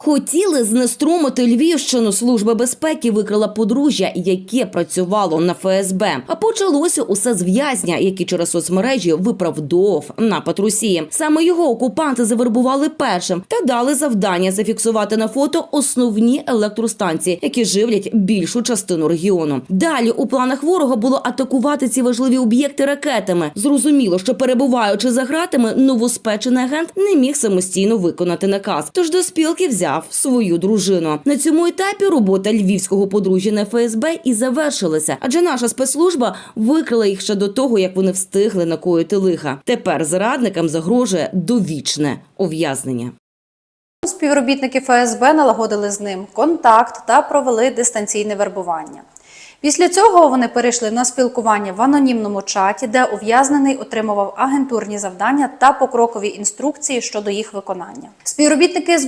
Хотіли знеструмити Львівщину. Служба безпеки викрила подружжя, яке працювало на ФСБ. А почалося усе з в'язня, який через соцмережі виправдовував напад Росії. Саме його окупанти завербували першим та дали завдання зафіксувати на фото основні електростанції, які живлять більшу частину регіону. Далі у планах ворога було атакувати ці важливі об'єкти ракетами. Зрозуміло, що перебуваючи за гратами, новоспечений агент не міг самостійно виконати наказ. Тож до спілки взяв свою дружину. На цьому етапі робота львівського подружжя на ФСБ і завершилася, адже наша спецслужба викрила їх ще до того, як вони встигли накоїти лиха. Тепер зрадникам загрожує довічне ув'язнення. Співробітники ФСБ налагодили з ним контакт та провели дистанційне вербування. Після цього вони перейшли на спілкування в анонімному чаті, де ув'язнений отримував агентурні завдання та покрокові інструкції щодо їх виконання. Співробітники